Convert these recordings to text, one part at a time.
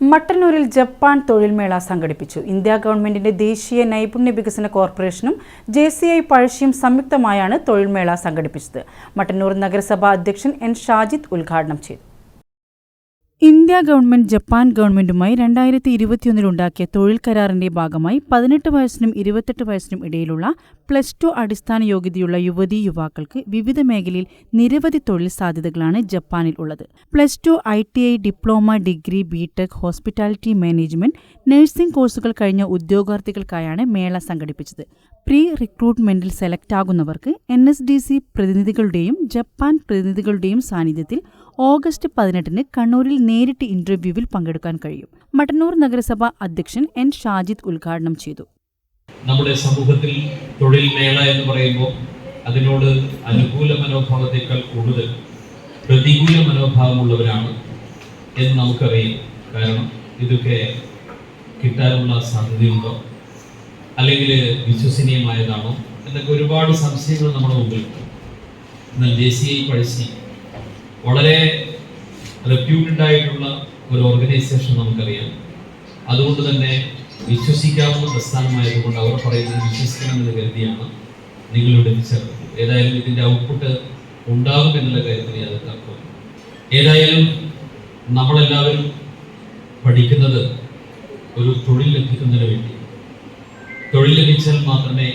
മട്ടന്നൂരിൽ ജപ്പാൻ തൊഴിൽമേള സംഘടിപ്പിച്ചു. ഇന്ത്യ ഗവൺമെന്റിന്റെ ദേശീയ നൈപുണ്യ വികസന കോർപ്പറേഷനും ജെ സി ഐ പഴശ്ശിയും സംയുക്തമായാണ് തൊഴിൽമേള സംഘടിപ്പിച്ചത്. മട്ടന്നൂർ നഗരസഭാ അധ്യക്ഷൻ എൻ ഷാജിദ് ഉദ്ഘാടനം ചെയ്തു. ഇന്ത്യ ഗവൺമെന്റ് ജപ്പാൻ ഗവൺമെന്റുമായി രണ്ടായിരത്തി ഇരുപത്തിയൊന്നിലുണ്ടാക്കിയ തൊഴിൽ കരാറിന്റെ ഭാഗമായി പതിനെട്ട് വയസ്സിനും ഇരുപത്തെട്ട് വയസ്സിനും ഇടയിലുള്ള പ്ലസ് ടു അടിസ്ഥാന യോഗ്യതയുള്ള യുവതീ യുവാക്കൾക്ക് വിവിധ മേഖലയിൽ നിരവധി തൊഴിൽ സാധ്യതകളാണ് ജപ്പാനിൽ ഉള്ളത്. Plus two I T I diploma degree BTech hospitality management nursing കോഴ്സുകൾ കഴിഞ്ഞ ഉദ്യോഗാർത്ഥികൾക്കായാണ് മേള സംഘടിപ്പിച്ചത്. പ്രീ റിക്രൂട്ട്മെന്റിൽ സെലക്ട് ആകുന്നവർക്ക് എൻ എസ് ഡി സി പ്രതിനിധികളുടെയും ജപ്പാൻ പ്രതിനിധികളുടെയും സാന്നിധ്യത്തിൽ ഓഗസ്റ്റ് പതിനെട്ടിന് കണ്ണൂരിൽ നേരിട്ട് ഇന്റർവ്യൂവിൽ പങ്കെടുക്കാൻ കഴിയും. മട്ടന്നൂർ നഗരസഭ അധ്യക്ഷൻ എൻ ഷാജിദ് ഉദ്ഘാടനം ചെയ്തു. നമ്മുടെ സമൂഹത്തിൽ തൊഴിൽ മേള എന്ന് പറയുമ്പോൾ അതിനോട് അനുകൂല മനോഭാവത്തേക്കാൾ കൂടുതൽ പ്രതികൂല മനോഭാവമുള്ളവരാണ് എന്ന് നമുക്കറിയാം. കാരണം ഇതൊക്കെ കിട്ടാനുള്ള സാധ്യതയുണ്ടോ? അല്ലെങ്കിൽ വിശ്വസനീയമായതാണോ? എന്നൊക്കെ ഒരുപാട് സംശയങ്ങൾ നമ്മുടെ മുമ്പിൽ എന്നാൽ ദേശീയ പഴശ്ശി വളരെ റെപ്യൂട്ടഡ് ആയിട്ടുള്ള ഒരു ഓർഗനൈസേഷൻ നമുക്കറിയാം. അതുകൊണ്ട് തന്നെ വിശ്വസിക്കാവുന്ന പ്രസ്ഥാനമായതുകൊണ്ട് അവർ പറയുന്നത് വിശ്വസിക്കണമെന്ന് കരുതിയാണ് നിങ്ങളിവിടെ ചേർന്നത് ഏതായാലും ഇതിന്റെ ഔട്ട്പുട്ട് ഉണ്ടാകും എന്നുള്ള കാര്യത്തിൽ യാതൊരു ഏതായാലും നമ്മളെല്ലാവരും പഠിക്കുന്നത് ഒരു തൊഴിൽ ലഭിക്കുന്നതിന് വേണ്ടി. തൊഴിൽ ലഭിച്ചാൽ മാത്രമേ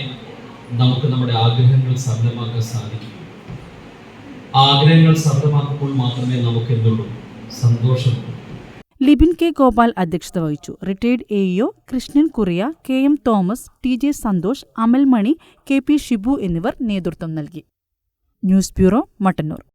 നമുക്ക് നമ്മുടെ ആഗ്രഹങ്ങൾ സഫലമാക്കാൻ സാധിക്കൂ. ആഗ്രഹങ്ങൾ സഫലമാക്കുമ്പോൾ മാത്രമേ നമുക്ക് എന്തുള്ളൂ? സന്തോഷം. ലിബിൻ കെ ഗോപാൽ അധ്യക്ഷത വഹിച്ചു. Retired A EO Krishnan കുറിയ K M Thomas T J Santhosh Amalmani K P Shibu എന്നിവർ നേതൃത്വം നൽകി. News bureau Mattannur.